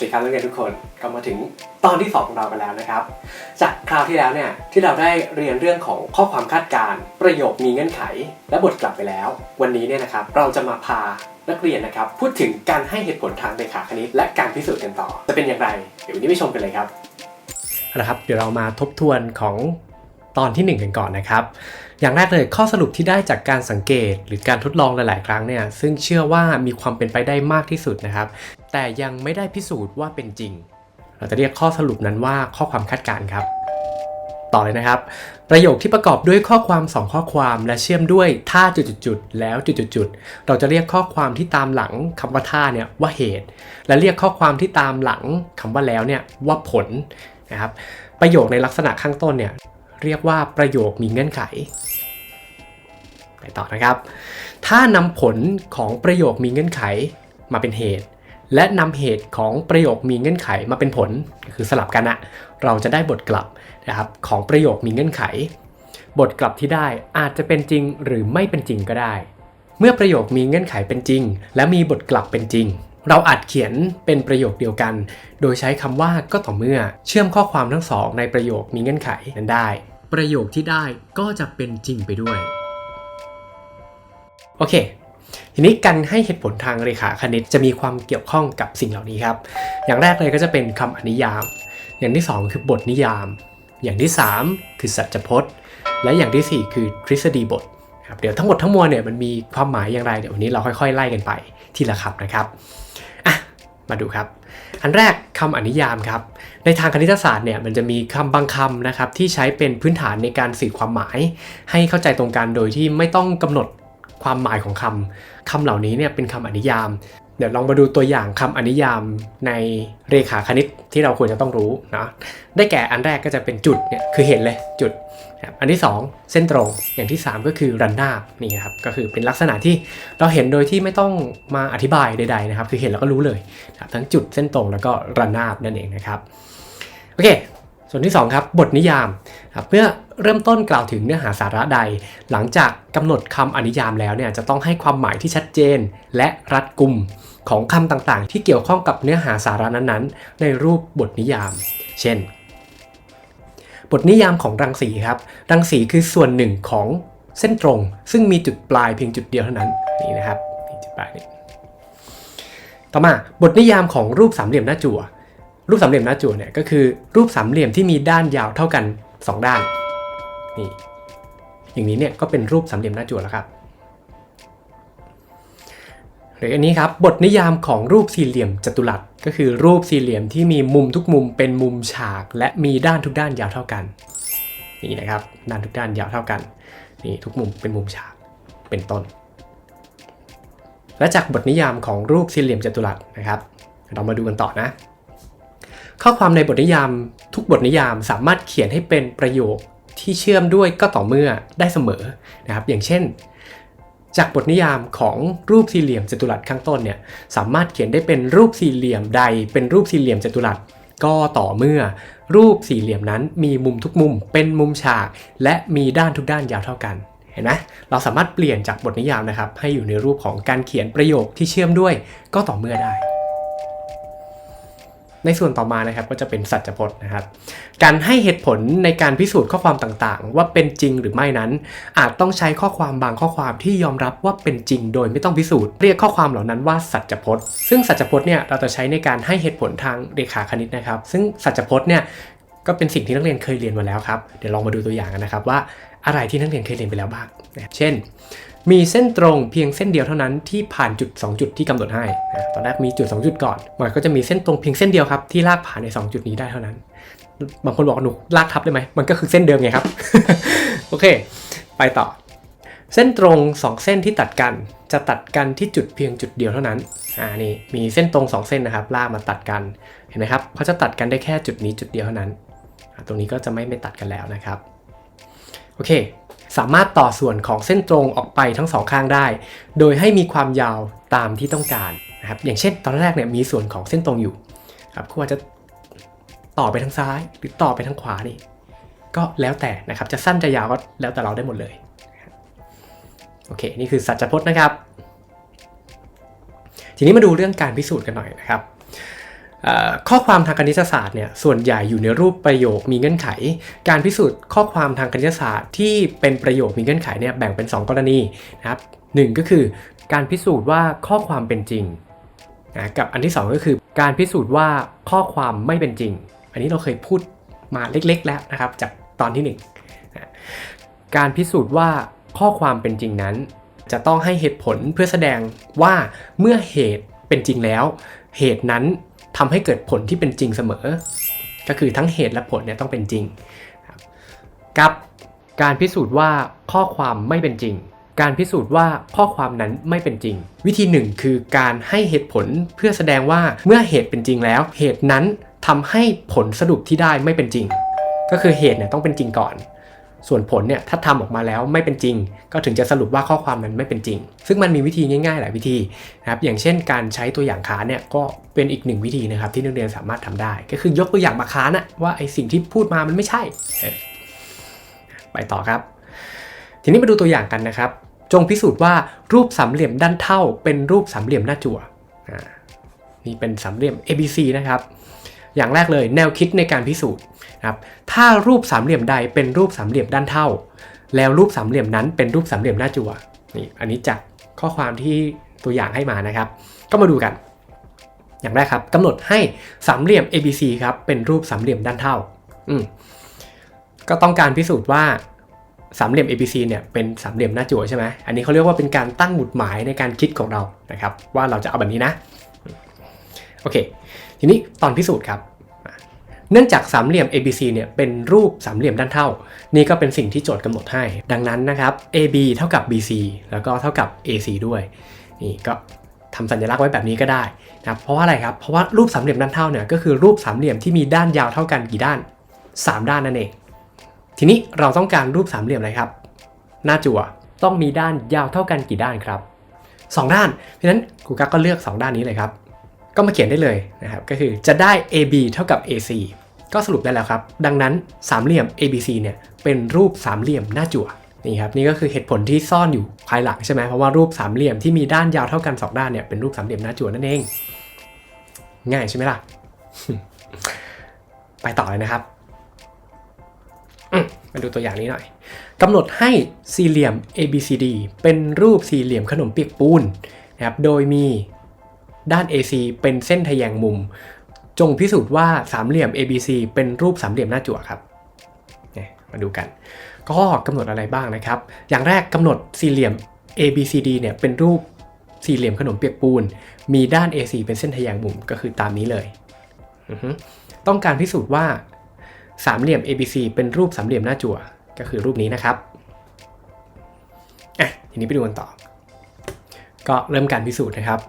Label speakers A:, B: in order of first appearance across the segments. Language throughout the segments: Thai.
A: วัสดีครับนักเรียนทุกคนก็มาถึงตอนที่ 2 ของเรากันแล้วนะครับ จากคราวที่แล้วเนี่ยที่เราได้เรียนเรื่องของข้อความคาดการณ์ประโยคมีเงื่อนไข และบทกลับไปแล้ว วันนี้เนี่ยนะครับเราจะมาพานักเรียนนะครับ พูดถึงการให้เหตุผลทางเรขาคณิต และการพิสูจน์กันต่อ จะเป็นอย่างไร เดี๋ยววันนี้ไปชมกันเลยครับเอาละครับ เดี๋ยวเรามาทบทวนของตอนที่ 1 กันก่อนนะครับ อย่างแรกเลยข้อสรุปที่ได้จากการสังเกต หรือการทดลองหลาย ๆ ครั้งเนี่ยซึ่งเชื่อว่ามีความเป็นไปได้มากที่สุดนะครับ แต่ยังไม่ได้พิสูจน์ว่าเป็นจริง เราจะเรียกข้อสรุปนั้นว่าข้อความคาดการณ์ครับ ต่อเลยนะครับ ประโยคที่ประกอบด้วยข้อความ 2 ข้อความและเชื่อมด้วยท่าจุดๆแล้วจุดๆเราจะเรียกข้อความที่ตามหลังคำว่าท่าเนี่ยว่าเหตุ และเรียกข้อความที่ตามหลังคำว่าแล้วเนี่ยว่าผลนะครับประโยคในลักษณะข้างต้นเนี่ยเรียกว่าประโยคมีเงื่อนไข ไปต่อนะครับ ถ้านำผลของประโยคมีเงื่อนไขมาเป็นเหตุ และนำเหตุของประโยคมีเงื่อนไขมาเป็นผลคือสลับกันอะเราจะได้บทกลับนะครับของประโยคมีเงื่อนไข บทกลับที่ได้อาจจะเป็นจริงหรือไม่เป็นจริงก็ได้ เมื่อประโยคมีเงื่อนไขเป็นจริง และมีบทกลับเป็นจริง เราอาจเขียนเป็นประโยคเดียวกัน โดยใช้คำว่าก็ต่อเมื่อเชื่อมข้อความทั้งสองในประโยคมีเงื่อนไขนั้นได้ ประโยคที่ได้ก็จะเป็นจริงไปด้วย โอเค ทีนี้การให้เหตุผลทางเรขาคณิตจะมีความเกี่ยวข้องกับสิ่งเหล่านี้ครับ อย่างแรกเลยก็จะเป็นคำอนิยาม อย่างที่ 2 คือบทนิยาม อย่างที่ 3 คือสัจพจน์ และอย่างทีสี่4 คือทฤษฎีบทครับเดี๋ยวทั้งหมดทั้งมวลเนี่ยมันมีความหมายอย่างไรเดี๋ยววันนี้เราค่อยๆ ไล่กันไปทีละคำนะครับอะมาดูครับ อันแรกคำอนิยามครับ ในทางคณิตศาสตร์เนี่ยมันจะมีคำบางคำนะครับที่ใช้เป็นพื้นฐานในการสื่อความหมาย ให้เข้าใจตรงกันโดยที่ไม่ต้องกำหนด ความหมายของคำคำเหล่านี้เนี่ยเป็นคำอนิยาม เดี๋ยวลองมาดูตัวอย่างคำอนิยามในเรขาคณิตที่เราควรจะต้องรู้นะได้แก่อันแรกก็จะเป็นจุดเนี่ยคือเห็นเลยจุดอันที่ 2 เส้นตรงอย่างที่ 3 ก็คือรันนาบนี่ครับก็คือเป็นลักษณะที่เราเห็นโดยที่ไม่ต้องมาอธิบายใดๆนะครับ คือเห็นแล้วก็รู้เลย ทั้งจุดเส้นตรงแล้วก็รันนาบนั่นเองนะครับโอเค ส่วนที่2ครับบทนิยามครับเพื่อเริ่มต้นกล่าวถึงเนื้อหาสาระใด หลังจากกำหนดคำอนิยามแล้วเนี่ยจะต้องให้ความหมายที่ชัดเจน และรัดกุมของคำต่างๆ ที่เกี่ยวข้องกับเนื้อหาสาระนั้นๆ ในรูปบทนิยาม เช่น บทนิยามของรังสีครับ รังสีคือส่วนหนึ่งของเส้นตรง ซึ่งมีจุดปลายเพียงจุดเดียวเท่านั้นนี่นะครับนี่จุดปลายนี่ต่อมาบทนิยามของรูปสามเหลี่ยมหน้าจั่ว รูปสามเหลี่ยมหน้าจั่วเนี่ยก็คือรูปสามเหลี่ยมที่มีด้านยาวเท่ากัน 2 ด้านนี่อย่างนี้เนี่ยก็เป็นรูปสามเหลี่ยมหน้าจั่วแล้วครับหรืออันนี้ครับบทนิยามของรูปสี่เหลี่ยมจัตุรัสก็คือรูปสี่เหลี่ยมที่มีมุมทุกมุมเป็นมุมฉาก และมีด้านทุกด้านยาวเท่ากันนี่นะครับด้านทุกด้านยาวเท่ากันนี่ทุกมุมเป็นมุมฉากเป็นต้น และจากบทนิยามของรูปสี่เหลี่ยมจัตุรัสนะครับ เรามาดูกันต่อนะ ข้อความในบทนิยามทุกบทนิยามสามารถเขียนให้เป็นประโยคที่เชื่อมด้วยก็ต่อเมื่อได้เสมอนะครับ อย่างเช่น จากบทนิยามของรูปสี่เหลี่ยมจัตุรัสข้างต้นเนี่ยสามารถเขียนได้เป็นรูปสี่เหลี่ยมใด เป็นรูปสี่เหลี่ยมจัตุรัสก็ต่อเมื่อ รูปสี่เหลี่ยมนั้นมีมุมทุกมุม เป็นมุมฉาก และมีด้านทุกด้านยาวเท่ากันเห็นไหมเราสามารถเปลี่ยนจากบทนิยามนะครับให้อยู่ในรูปของการเขียนประโยคที่เชื่อมด้วยก็ต่อเมื่อได้ ในส่วนต่อมานะครับก็จะเป็นสัจพจน์นะครับ การให้เหตุผลในการพิสูจน์ข้อความต่างๆ ว่าเป็นจริงหรือไม่นั้น อาจต้องใช้ข้อความบางข้อความที่ยอมรับว่าเป็นจริง โดยไม่ต้องพิสูจน์เรียกข้อความเหล่านั้นว่าสัจพจน์ ซึ่งสัจพจน์เนี่ยเราจะใช้ในการให้เหตุผลทางเรขาคณิตนะครับ ซึ่งสัจพจน์เนี่ยก็เป็นสิ่งที่นักเรียนเคยเรียนมาแล้วครับ เดี๋ยวลองมาดูตัวอย่างกันนะครับว่าอะไรที่นักเรียนเคยเรียนไปแล้วบ้าง เช่น มีเส้นตรงเพียงเส้นเดียวเท่านั้นที่ผ่านจุด 2 จุดที่กำหนดให้นะตอนแรกมีจุด 2 จุดก่อน มันก็จะมีเส้นตรงเพียงเส้นเดียวครับที่ลากผ่านใน 2 จุดนี้ได้เท่านั้น บางคนบอกหนูลากทับได้ไหม มันก็คือเส้นเดิมไงครับ โอเค ไปต่อ เส้นตรง 2 เส้นที่ตัดกันจะตัดกันที่จุดเพียงจุดเดียวเท่านั้น อ่า นี่ มีเส้นตรง 2 เส้นนะครับ ลากมาตัดกัน เห็นไหมครับเขาจะตัดกันได้แค่จุดนี้จุดเดียวเท่านั้น ตรงนี้ก็จะไม่ไม่ตัดกันแล้วนะครับ โอเค สามารถต่อส่วนของเส้นตรงออกไปทั้งสองข้างได้ โดยให้มีความยาวตามที่ต้องการนะครับอย่างเช่น ตอนแรกเนี่ยมีส่วนของเส้นตรงอยู่ครับคุณอาจจะต่อไปทางซ้ายหรือต่อไปทางขวานี่ก็แล้วแต่นะครับจะสั้นจะยาวก็แล้วแต่เราได้หมดเลยโอเคนี่คือสัจพจน์นะครับ ทีนี้มาดูเรื่องการพิสูจน์กันหน่อยนะครับ ข้อความทางคณิตศาสตร์เนี่ยส่วนใหญ่อยู่ในรูปประโยคมีเงื่อนไข การพิสูจน์ข้อความทางคณิตศาสตร์ที่เป็นประโยคมีเงื่อนไขเนี่ยแบ่งเป็น 2 กรณีนะครับหนึ่งก็คือ การพิสูจน์ว่าข้อความเป็นจริงนะกับอันที่ 2 ก็คือ การพิสูจน์ว่าข้อความไม่เป็นจริง อันนี้เราเคยพูดมาเล็กๆ แล้วนะครับจากตอนที่1นะการพิสูจน์ว่าข้อความเป็นจริงนั้น จะต้องให้เหตุผลเพื่อแสดงว่าเมื่อเหตุเป็นจริงแล้ว เหตุนั้น ทำให้เกิดผลที่เป็นจริงเสมอ ก็คือทั้งเหตุและผลเนี่ยต้องเป็นจริง กับการพิสูจน์ว่าข้อความไม่เป็นจริง การพิสูจน์ว่าข้อความนั้นไม่เป็นจริง วิธีหนึ่งคือการให้เหตุผลเพื่อแสดงว่าเมื่อเหตุเป็นจริงแล้ว เหตุนั้นทำให้ผลสรุปที่ได้ไม่เป็นจริง ก็คือเหตุเนี่ยต้องเป็นจริงก่อน ส่วนผลเนี่ยถ้าทำออกมาแล้วไม่เป็นจริง ก็ถึงจะสรุปว่าข้อความนั้นไม่เป็นจริง ซึ่งมันมีวิธีง่ายๆ หลายวิธีนะครับอย่างเช่นการใช้ตัวอย่างค้านเนี่ยก็เป็นอีกหนึ่งวิธีนะครับที่นักเรียนสามารถทำได้ ก็คือยกตัวอย่างมาค้านอะว่าไอสิ่งที่พูดมามันไม่ใช่ ไปต่อครับ ทีนี้มาดูตัวอย่างกันนะครับ จงพิสูจน์ว่ารูปสามเหลี่ยมด้านเท่า เป็นรูปสามเหลี่ยมหน้าจั่วอ่านี่เป็นสามเหลี่ยม ABC นะครับ อย่างแรกเลยแนวคิดในการพิสูจน์นะครับถ้ารูปสามเหลี่ยมใดเป็นรูปสามเหลี่ยมด้านเท่า แล้วรูปสามเหลี่ยมนั้นเป็นรูปสามเหลี่ยมหน้าจั่วนี่อันนี้จากข้อความที่ตัวอย่างให้มานะครับ ก็มาดูกัน อย่างแรกครับกำหนดให้สามเหลี่ยม ABC ครับเป็นรูปสามเหลี่ยมด้านเท่าอืมก็ต้องการพิสูจน์ว่าสามเหลี่ยม ABC เนี่ยเป็นสามเหลี่ยมหน้าจั่วใช่ไหมอันนี้เขาเรียกว่าเป็นการตั้งหมุดหมายในการคิดของเรานะครับ ว่าเราจะเอาแบบนี้นะโอเค ทีนี้ตอนพิสูจน์ครับ เนื่องจากสามเหลี่ยม ABC เนี่ยเป็นรูปสามเหลี่ยมด้านเท่า นี่ก็เป็นสิ่งที่โจทย์กำหนดให้ ดังนั้นนะครับ AB เท่ากับ BC แล้วก็เท่ากับ AC ด้วย นี่ก็ทำสัญลักษณ์ไว้แบบนี้ก็ได้นะครับเพราะว่าอะไรครับ เพราะว่ารูปสามเหลี่ยมด้านเท่าเนี่ยก็คือรูปสามเหลี่ยมที่มีด้านยาวเท่ากันกี่ด้าน 3 ด้านนั่นเอง ทีนี้เราต้องการรูปสามเหลี่ยมอะไรครับ หน้าจั่วต้องมีด้านยาวเท่ากันกี่ด้านครับ 2 ด้าน เพราะฉะนั้นครูกักก็เลือก 2 ด้านนี้เลยครับ ก็มาเขียนได้เลยนะครับก็คือจะได้ AB เท่ากับ AC ก็สรุปได้แล้วครับ ดังนั้นสามเหลี่ยม ABC เนี่ยเป็นรูปสามเหลี่ยมหน้าจั่วนี่ครับนี่ก็คือเหตุผลที่ซ่อนอยู่ภายหลังใช่ไหมเพราะว่ารูปสามเหลี่ยมที่มีด้านยาวเท่ากัน 2 ด้านเนี่ยเป็นรูปสามเหลี่ยมหน้าจั่วนั่นเอง ง่ายใช่ไหมล่ะ ไปต่อเลยนะครับมาดูตัวอย่างนี้หน่อยกำหนดให้สี่เหลี่ยม ABCD เป็นรูปสี่เหลี่ยมขนมเปียกปูนนะครับโดยมี ด้าน AC เป็นเส้นทะแยงมุม จงพิสูจน์ว่าสามเหลี่ยม ABC เป็นรูปสามเหลี่ยมหน้าจั่วครับมาดูกัน ก็กำหนดอะไรบ้างนะครับ อย่างแรกกำหนดสี่เหลี่ยม ABCD เนี่ยเป็นรูปสี่เหลี่ยมขนมเปียกปูน มีด้าน AC เป็นเส้นทะแยงมุมก็คือตามนี้เลย ต้องการพิสูจน์ว่าสามเหลี่ยม ABC เป็นรูปสามเหลี่ยมหน้าจั่วก็คือรูปนี้นะครับอะทีนี้ไปดูกันต่อ ก็เริ่มการพิสูจน์นะครับ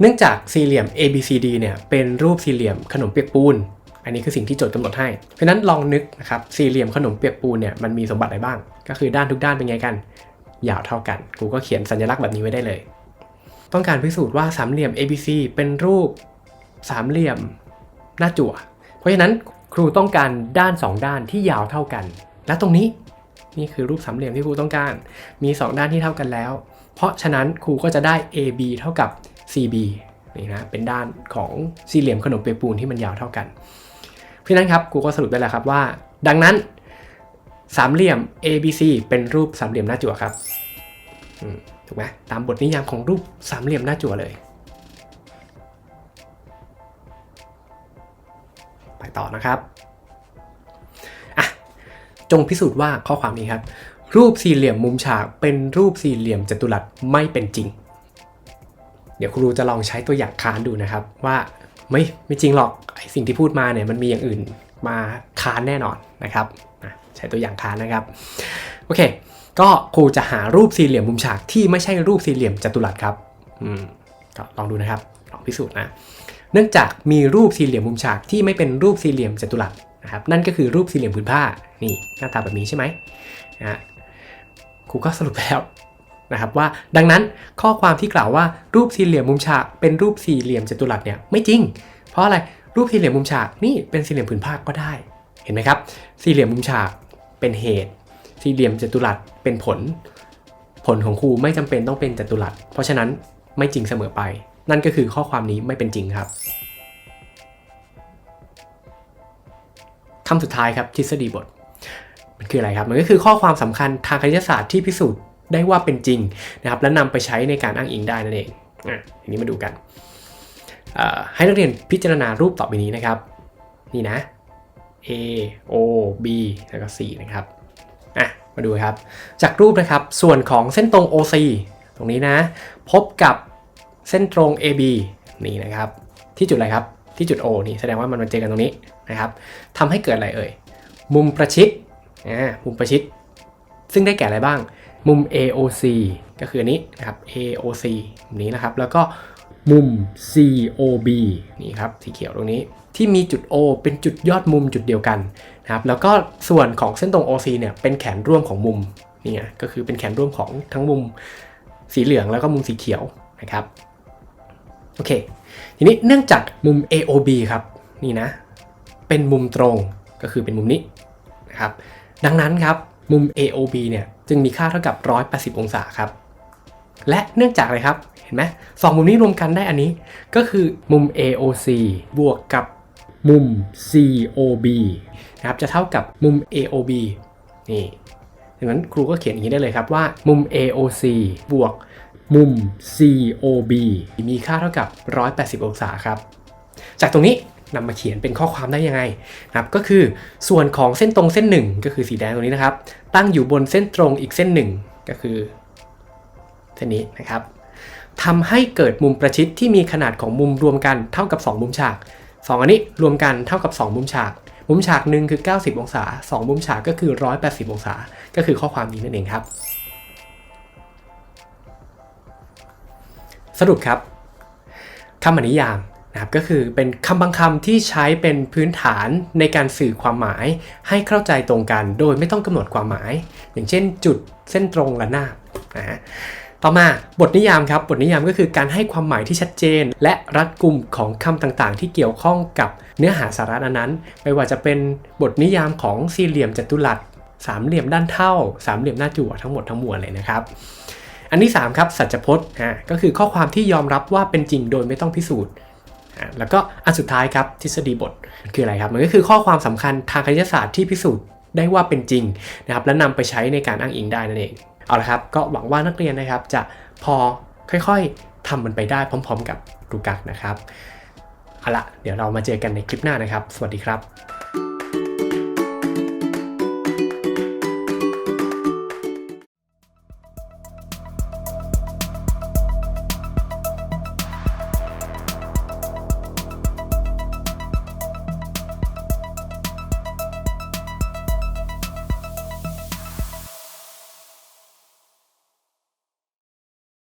A: เนื่องจากสี่เหลี่ยม ABCD เนี่ยเป็นรูปสี่เหลี่ยมขนมเปียกปูน อันนี้คือสิ่งที่โจทย์กำหนดให้ เพราะนั้นลองนึกนะครับสี่เหลี่ยมขนมเปียกปูนเนี่ยมันมีสมบัติอะไรบ้าง ก็คือด้านทุกด้านเป็นไงกัน ยาวเท่ากัน กูก็เขียนสัญลักษณ์แบบนี้ไว้ได้เลย ต้องการพิสูจน์ว่าสามเหลี่ยม ABC เป็นรูปสามเหลี่ยมหน้าจั่ว เพราะฉะนั้นครูต้องการด้าน 2 ด้านที่ยาวเท่ากัน และตรงนี้ นี่คือรูปสามเหลี่ยมที่ครูต้องการ มี 2 ด้านที่เท่ากันแล้ว เพราะฉะนั้นครูก็จะได้ AB เท่ากับ CB นี่นะ เป็นด้านของสี่เหลี่ยมขนมเปียกปูนที่มันยาวเท่ากัน เพราะฉะนั้นครับครูก็สรุปได้แล้วครับว่า ดังนั้นสามเหลี่ยม ABC เป็นรูปสามเหลี่ยมหน้าจั่วครับถูกไหมตามบทนิยามของรูปสามเหลี่ยมหน้าจั่วเลย ไปต่อนะครับ จงพิสูจน์ว่าข้อความนี้ครับ รูปสี่เหลี่ยมมุมฉากเป็นรูปสี่เหลี่ยมจัตุรัสไม่เป็นจริง เดี๋ยวครูจะลองใช้ตัวอย่างค้านดูนะครับ ว่าไม่ไม่จริงหรอกไอสิ่งที่พูดมาเนี่ยมันมีอย่างอื่นมาค้านแน่นอนนะครับใช้ตัวอย่างค้านนะครับโอเค ก็ครูจะหารูปสี่เหลี่ยมมุมฉากที่ไม่ใช่รูปสี่เหลี่ยมจัตุรัสครับอืมก็ลองดูนะครับลองพิสูจน์นะเนื่องจากมีรูปสี่เหลี่ยมมุมฉากที่ไม่เป็นรูปสี่เหลี่ยมจัตุรัส นะครับนั่นก็คือรูปสี่เหลี่ยมผืนผ้านี่หน้าตาแบบนี้ใช่ไหมนะครูก็สรุปแล้วนะครับว่าดังนั้นข้อความที่กล่าวว่ารูปสี่เหลี่ยมมุมฉากเป็นรูปสี่เหลี่ยมจัตุรัสเนี่ยไม่จริง เพราะอะไรรูปสี่เหลี่ยมมุมฉากนี่เป็นสี่เหลี่ยมผืนผ้าก็ได้ เห็นไหมครับ สี่เหลี่ยมมุมฉากเป็นเหตุ สี่เหลี่ยมจัตุรัสเป็นผล ผลของครูไม่จำเป็นต้องเป็นจัตุรัสเพราะฉะนั้นไม่จริงเสมอไป นั่นก็คือข้อความนี้ไม่เป็นจริงครับ คำสุดท้ายครับทฤษฎีบท มันคืออะไรครับ มันก็คือข้อความสำคัญทางคณิตศาสตร์ที่พิสูจน์ได้ว่าเป็นจริงนะครับและนำไปใช้ในการอ้างอิงได้นั่นเองอะทีนี้มาดูกัน ให้นักเรียนพิจารณารูปต่อไปนี้นะครับ นี่นะ A O B แล้วก็ C นะครับอะมาดูครับ จากรูปนะครับส่วนของเส้นตรง OC ตรงนี้นะ พบกับเส้นตรง AB นี่นะครับ ที่จุดอะไรครับ ที่จุด O นี่แสดงว่ามันมาเจอกันตรงนี้นะครับทำให้เกิดอะไรเอ่ย มุมประชิดอ่ามุมประชิด ซึ่งได้แก่อะไรบ้าง มุม AOC ก็คืออันนี้นะครับ AOC มุมนี้นะครับ แล้วก็มุม COB นี่ครับสีเขียวตรงนี้ที่มีจุด O เป็นจุดยอดมุมจุดเดียวกันนะครับ แล้วก็ส่วนของเส้นตรง OC เนี่ยเป็นแขนร่วมของมุมนี่ไงก็คือเป็นแขนร่วมของทั้งมุมสีเหลืองแล้วก็มุมสีเขียวนะครับ โอเค ทีนี้เนื่องจากมุม AOB ครับ นี่นะ เป็นมุมตรงก็คือเป็นมุมนี้นะครับ ดังนั้นครับ มุม AOB เนี่ยจึงมีค่าเท่ากับ 180 องศาครับ และเนื่องจากอะไรครับ เห็นไหมสองมุมนี้รวมกันได้อันนี้ ก็คือมุม AOC บวกกับมุม COB นะครับ จะเท่ากับมุม AOB นี่ดังนั้นครูก็เขียนอย่างนี้ได้เลยครับว่ามุม AOC บวก มุม COB มีค่าเท่ากับ 180 องศาครับ จากตรงนี้นำมาเขียนเป็นข้อความได้ยังไงนะครับก็คือส่วนของเส้นตรงเส้นหนึ่งก็คือสีแดงตรงนี้นะครับ ตั้งอยู่บนเส้นตรงอีกเส้นหนึ่งก็คือ เส้นนี้นะครับทำให้เกิดมุมประชิดที่มีขนาดของมุมรวมกันเท่ากับ 2 มุมฉาก 2 อันนี้รวมกันเท่ากับ 2 มุมฉาก มุมฉากหนึ่งคือ 90 องศา 2 มุมฉากก็คือ 180 องศา ก็คือข้อความนี้นั่นเองครับ สรุปครับคำอนิยามนะครับก็คือเป็นคำบางคำที่ใช้เป็นพื้นฐานในการสื่อความหมายให้เข้าใจตรงกันโดยไม่ต้องกำหนดความหมาย อย่างเช่น จุดเส้นตรงและหน้านะฮะต่อมาบทนิยามครับบทนิยามก็คือการให้ความหมายที่ชัดเจน และรัดกุมของคำต่างๆ ที่เกี่ยวข้องกับเนื้อหาสาระนั้นๆไม่ว่าจะเป็นบทนิยามของสี่เหลี่ยมจัตุรัสสามเหลี่ยมด้านเท่า สามเหลี่ยมหน้าจั่วทั้งหมดทั้งมวลเลยนะครับ อันที่ 3 ครับสัจพจน์อ่าก็คือข้อความที่ยอมรับว่าเป็นจริงโดยไม่ต้องพิสูจน์แล้วก็อันสุดท้ายครับทฤษฎีบทคืออะไรครับมันก็คือข้อความสำคัญทางคณิตศาสตร์ที่พิสูจน์ได้ว่าเป็นจริงนะครับและนำไปใช้ในการอ้างอิงได้นั่นเองเอาละครับก็หวังว่านักเรียนนะครับจะพอค่อยๆทำมันไปได้พร้อม ๆ กับรูกักนะครับเอาละเดี๋ยวเรามาเจอกันในคลิปหน้านะครับ สวัสดีครับ